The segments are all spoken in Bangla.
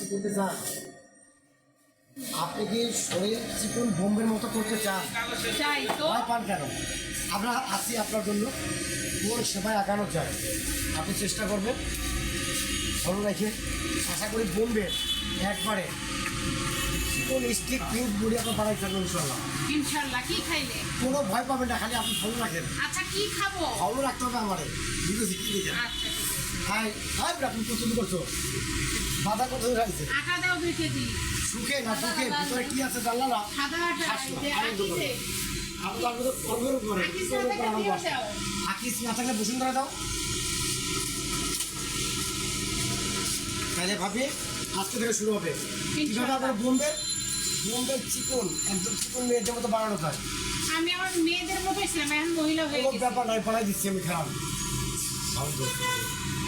করতে চান? আপনি কি শরীর চিকন বোম্বের মতো করতে চান? চাই তো। পান কেন? আমরা আছি আপনার জন্য। কোন সেবায় আগানো যায়। আপনি চেষ্টা করবেন। ভালো রেখে। আশা করি বোম্বে একবারে চিকন স্টিক পিঙ্ক বডি আপনার বানাই থাকবেন ইনশাল্লাহ ইনশাল্লাহ কি খাইলে? কোনো ভয় পাবেন না খালি আপনি ভালো রাখেন। আচ্ছা কি খাব? ফলো রাখতে হবে আমারে। বুঝেছি কি দেখেন? আচ্ছা হাই হাই আপনি পছন্দ করছ? বাধা কত রাখছে আটা দাও দুই সুখে না সুখে ভিতরে কি আছে জানলা না? সাদা আটা করে। আপনার কর্মের উপরে আকিস না থাকলে বসে। দাও। তাহলে ভাবি আজকে থেকে শুরু হবে। কীভাবে আপনার বোম্বে বোম্বে চিকন একদম চিকন মেয়েদের মতো বানানো যায়। আমি আমার মেয়েদের মতো ছিলাম এখন মহিলা হয়ে গেছি। ব্যাপার নাই বানাই দিচ্ছি আমি খারাপ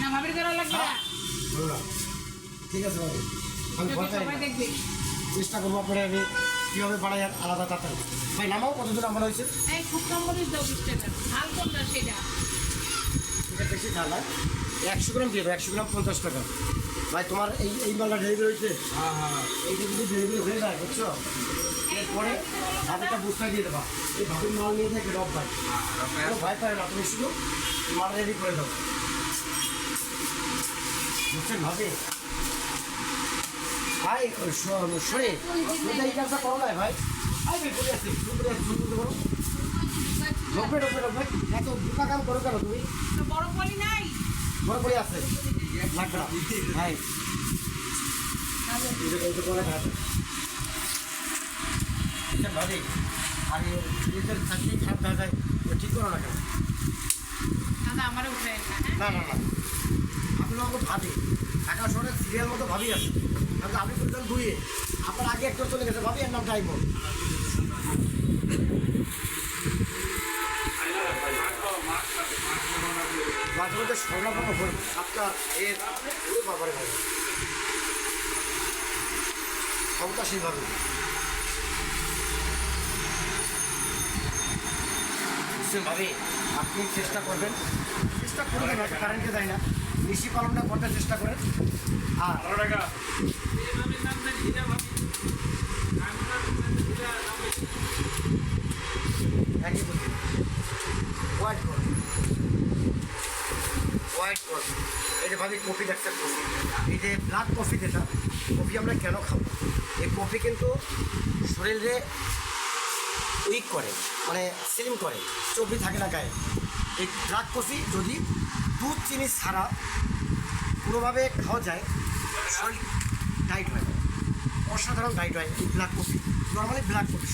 না ভাবের করা লাগবে না। ঠিক আছে ভাবি। আমি পাই চেষ্টা করব আপনার আমি কীভাবে আর আলাদা তাড়াতাড়ি ভাই নামাও কতজন আমার হয়েছে? দাও বিশ ঝাল কোনটা সেটা? এটা বেশি খায় না একশো গ্রাম দিয়ে দেবো একশো গ্রাম পঞ্চাশ টাকা। ভাই তোমার এই এই মালটা ডেলিভারি হয়েছে? এইটা যদি ডেলিভারি হয়ে যায় বুঝছ? এরপরে ভাবিটা বুঝতে দিয়ে দেবা। এই ভাবির মাল নিয়ে থাকে রব ভাই। কোনো ভয় পায় না তুমি শুধু মাল রেডি করে দাও। বুঝছেন ভাবি? ভাই শোনে তুমি এই কাজটা করো না ভাই। ভাই ভাই আসছি তুমি বলে আসছি শুনতে করো। রোপে রোপে রোপে। এত বোকা কাম করো কেন তুমি? তো বড় পলি নাই। বড় করে আছে। লাকড়া ভাই। না ভাবি আর চাকরি খারাপ দেখা যায় ঠিক করো না কেন? দাদা আমারও উঠে না না হ্যাঁ? না না আপনি আমাকে ভাবি। ঢাকা শহরে সিরিয়াল মতো ভাবি আছে। কারণ আপনি বলছেন দুইয়ে। আপনার আগে একটা চলে গেছে ভাবি এর নাম ডাইমন্ড মাঝে মধ্যে স্বর্ণাপন্ন হই আপনার এর ভাই। ভাবে। আপনি চেষ্টা করবেন। চেষ্টা করবেন কারেন্টে দেয় না। কৃষি পালনটা করতে চেষ্টা করেন আর একই হোয়াইট কর হোয়াইট কফি এই যে ভাবি কফি দেখছেন কফি এই যে ব্ল্যাক কফি যেটা কফি আমরা কেন খাব? এই কফি কিন্তু শরীরে উইক করে মানে স্লিম করে চর্বি থাকে না গায়ে। এই ব্ল্যাক কফি যদি দুধ, চিনি ছাড়া কোনোভাবে খাওয়া যায় শরীর ডায়েট হয় অসাধারণ ডাইট হয় black coffee normally black coffee